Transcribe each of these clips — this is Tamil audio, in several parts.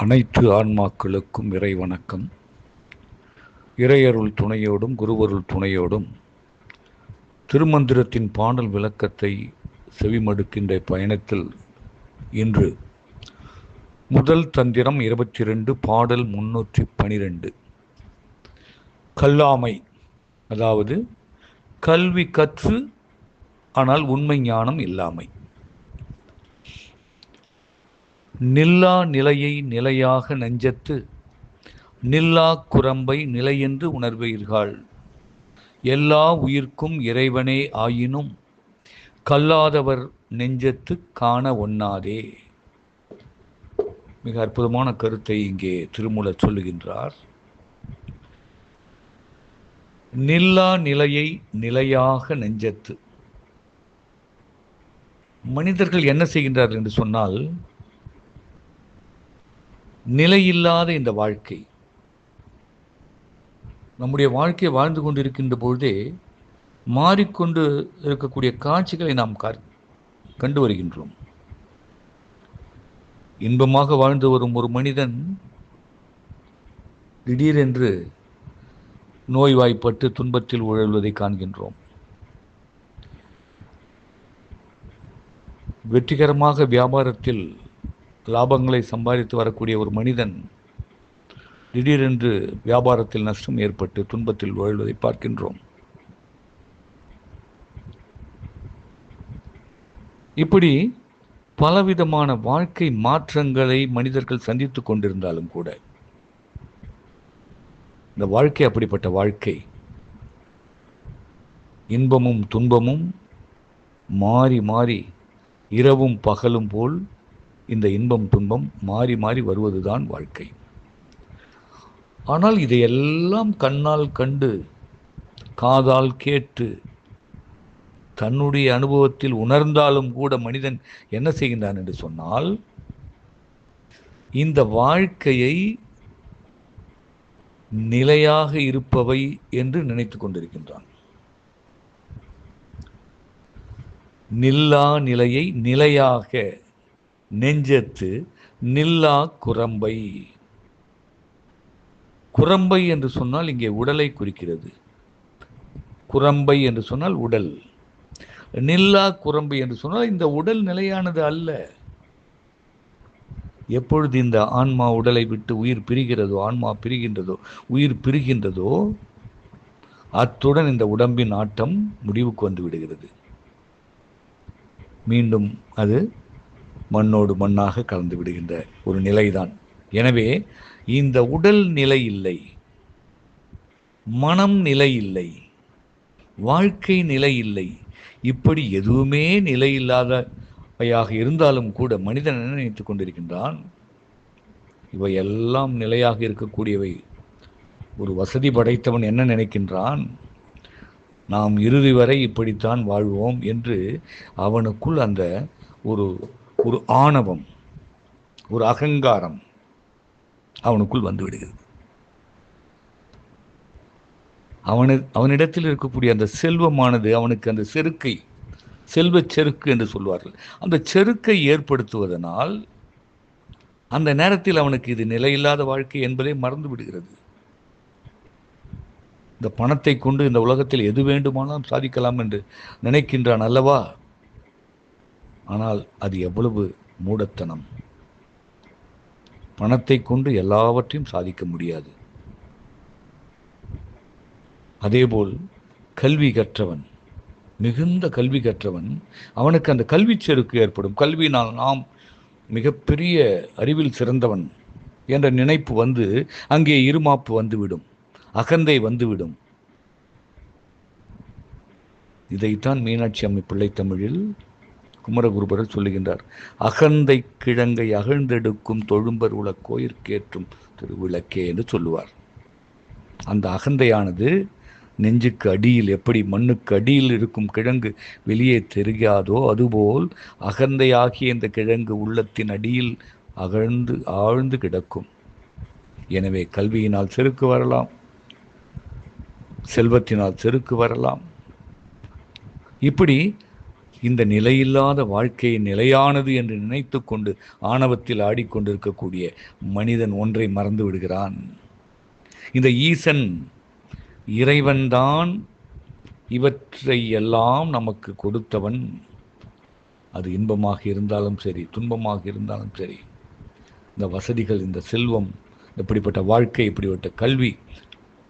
அனைத்து ஆன்மாக்களுக்கும் இறை வணக்கம் இறையருள் துணையோடும் குருவருள் துணையோடும் திருமந்திரத்தின் பாடல் விளக்கத்தை செவிமடுக்கின்ற பயணத்தில் இன்று முதல் தந்திரம் இருபத்தி ரெண்டு பாடல் முன்னூற்றி பனிரெண்டு. கல்லாமை அதாவது கல்வி கற்று ஆனால் உண்மை ஞானம் இல்லாமை. நில்லா நிலையை நிலையாக நெஞ்சத்து நில்லா குரம்பை நிலையென்று உணர்வீர்கள். எல்லா உயிர்க்கும் இறைவனே ஆயினும் கல்லாதவர் நெஞ்சத்து காண ஒண்ணாதே. மிக அற்புதமான கருத்தை இங்கே திருமூலர் சொல்லுகின்றார். நில்லா நிலையை நிலையாக நெஞ்சத்து. மனிதர்கள் என்ன செய்கின்றார்கள் என்று சொன்னால் நிலையில்லாத இந்த வாழ்க்கை. நம்முடைய வாழ்க்கையை வாழ்ந்து கொண்டிருக்கின்ற பொழுதே மாறிக்கொண்டு இருக்கக்கூடிய காட்சிகளை நாம் கண்டு வருகின்றோம். இன்பமாக வாழ்ந்து வரும் ஒரு மனிதன் திடீரென்று நோய்வாய்ப்பட்டு துன்பத்தில் உழல்வதை காண்கின்றோம். வெற்றிகரமாக வியாபாரத்தில் லாபங்களை சம்பாதித்து வரக்கூடிய ஒரு மனிதன் திடீரென்று வியாபாரத்தில் நஷ்டம் ஏற்பட்டு துன்பத்தில் வாழ்வதை பார்க்கின்றோம். இப்படி பலவிதமான வாழ்க்கை மாற்றங்களை மனிதர்கள் சந்தித்துக் கொண்டிருந்தாலும் கூட இந்த வாழ்க்கை அப்படிப்பட்ட வாழ்க்கை இன்பமும் துன்பமும் மாறி மாறி இரவும் பகலும் போல் இந்த இன்பம் துன்பம் மாறி மாறி வருவதுதான் வாழ்க்கை. ஆனால் இதையெல்லாம் கண்ணால் கண்டு காதால் கேட்டு தன்னுடைய அனுபவத்தில் உணர்ந்தாலும் கூட மனிதன் என்ன செய்கின்றான் என்று சொன்னால் இந்த வாழ்க்கையை நிலையாக இருப்பவை என்று நினைத்து கொண்டிருக்கின்றான். நில்லா நிலையை நிலையாக நெஞ்சத்து நில்லா குரம்பை. குரம்பை என்று சொன்னால் இங்கே உடலை குறிக்கிறது. குரம்பை என்று சொன்னால் உடல். நில்லா குரம்பை என்று சொன்னால் இந்த உடல் நிலையானது அல்ல. எப்பொழுது இந்த ஆன்மா உடலை விட்டு உயிர் பிரிகிறதோ ஆன்மா பிரிகின்றதோ உயிர் பிரிகின்றதோ அத்துடன் இந்த உடம்பின் ஆட்டம் முடிவுக்கு வந்து விடுகிறது. மீண்டும் அது மண்ணோடு மண்ணாக கலந்து விடுகின்ற ஒரு நிலைதான். எனவே இந்த உடல் நிலை இல்லை மனம் நிலை இல்லை வாழ்க்கை நிலை இல்லை இப்படி எதுவுமே நிலை இல்லாதவையாக இருந்தாலும் கூட மனிதன் என்ன நினைத்துக் கொண்டிருக்கின்றான்? இவை எல்லாம் நிலையாக இருக்கக்கூடியவை. ஒரு வசதி படைத்தவன் என்ன நினைக்கின்றான்? நாம் இறுதி வரை இப்படித்தான் வாழ்வோம் என்று அவனுக்குள் அந்த ஒரு ஒரு ஆணவம் ஒரு அகங்காரம் அவனுக்குள் வந்து விடுகிறது. அவனு அவனிடத்தில் இருக்கக்கூடிய அந்த செல்வமானது அவனுக்கு அந்த செருக்கை செல்வ செருக்கு என்று சொல்வார்கள். அந்த செருக்கை ஏற்படுத்துவதனால் அந்த நேரத்தில் அவனுக்கு இது நிலையில்லாத வாழ்க்கை என்பதை மறந்து விடுகிறது. இந்த பணத்தை கொண்டு இந்த உலகத்தில் எது வேண்டுமானாலும் சாதிக்கலாம் என்று நினைக்கின்றான் அல்லவா? ஆனால் அது எவ்வளவு மூடத்தனம். பணத்தை கொண்டு எல்லாவற்றையும் சாதிக்க முடியாது. அதேபோல் கல்வி கற்றவன் மிகுந்த கல்வி கற்றவன் அவனுக்கு அந்த கல்வி செருக்கு ஏற்படும். கல்வியினால் நாம் மிகப்பெரிய அறிவில் சிறந்தவன் என்ற நினைப்பு வந்து அங்கே இருமாப்பு வந்துவிடும் அகந்தை வந்துவிடும். இதைத்தான் மீனாட்சி அம்மை பிள்ளை தமிழில் குமரகுருபரர் சொல்லுகின்றார் அகந்தை கிழங்கை அகழ்ந்தெடுக்கும் தொழும்பர் உல கோயிற்கேற்றும் திருவிளக்கே என்று சொல்லுவார். அந்த அகந்தையானது நெஞ்சுக்கு அடியில் எப்படி மண்ணுக்கு அடியில் இருக்கும் கிழங்கு வெளியே தெரியாதோ அதுபோல் அகந்தையாகிய இந்த கிழங்கு உள்ளத்தின் அடியில் அகழ்ந்து ஆழ்ந்து கிடக்கும். எனவே கல்வியினால் செருக்கு வரலாம் செல்வத்தினால் செருக்கு வரலாம். இப்படி இந்த நிலையில்லாத வாழ்க்கை நிலையானது என்று நினைத்து கொண்டு ஆணவத்தில் ஆடிக்கொண்டிருக்கக்கூடிய மனிதன் ஒன்றை மறந்து விடுகிறான். இந்த ஈசன் இறைவன்தான் இவற்றை எல்லாம் நமக்கு கொடுத்தவன். அது இன்பமாக இருந்தாலும் சரி துன்பமாக இருந்தாலும் சரி இந்த வசதிகள் இந்த செல்வம் இப்படிப்பட்ட வாழ்க்கை இப்படிப்பட்ட கல்வி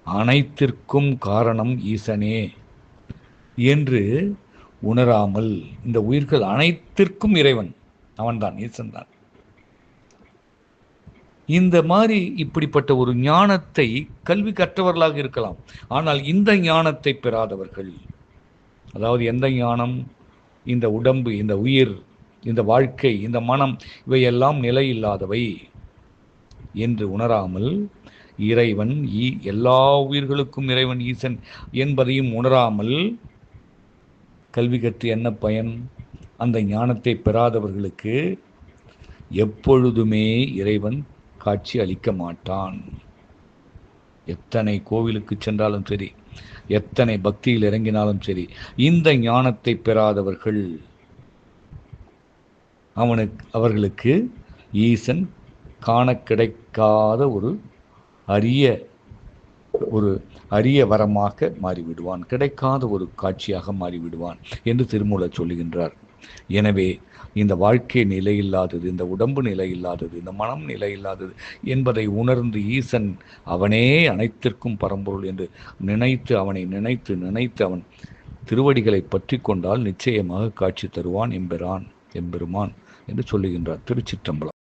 அனைத்திற்கும் காரணம் ஈசனே என்று உணராமல் இந்த உயிர்கள் அனைத்திற்கும் இறைவன். அவன்தான் ஈசன் தான் இந்த மாதிரி இப்படிப்பட்ட ஒரு ஞானத்தை கல்வி கற்றவர்களாக இருக்கலாம். ஆனால் இந்த ஞானத்தை பெறாதவர்கள் அதாவது எந்த ஞானம் இந்த உடம்பு இந்த உயிர் இந்த வாழ்க்கை இந்த மனம் இவையெல்லாம் நிலையில்லாதவை என்று உணராமல் இறைவன் ஈ எல்லா உயிர்களுக்கும் இறைவன் ஈசன் என்பதையும் உணராமல் கல்வி கற்று என்ன பயன்? அந்த ஞானத்தை பெறாதவர்களுக்கு எப்பொழுதுமே இறைவன் காட்சி அளிக்க மாட்டான். எத்தனை கோவிலுக்கு சென்றாலும் சரி எத்தனை பக்தியில் இறங்கினாலும் சரி இந்த ஞானத்தை பெறாதவர்கள் அவனுக்கு அவர்களுக்கு ஈசன் காண கிடைக்காத ஒரு அரிய ஒரு அரிய வரமாக மாறிவிடுவான். கிடைக்காத ஒரு காட்சியாக மாறிவிடுவான் என்று திருமூலர் சொல்லுகின்றார். எனவே இந்த வாழ்க்கை நிலையில்லாதது இந்த உடம்பு நிலையில்லாதது இந்த மனம் நிலையில்லாதது என்பதை உணர்ந்து ஈசன் அவனே அனைத்திற்கும் பரம்பொருள் என்று நினைத்து அவனை நினைத்து நினைத்து அவன் திருவடிகளை பற்றி கொண்டால் நிச்சயமாக காட்சி தருவான் என்பிறான் எம்பெருமான் என்று சொல்லுகின்றார் திருச்சிற்றம்பலம்.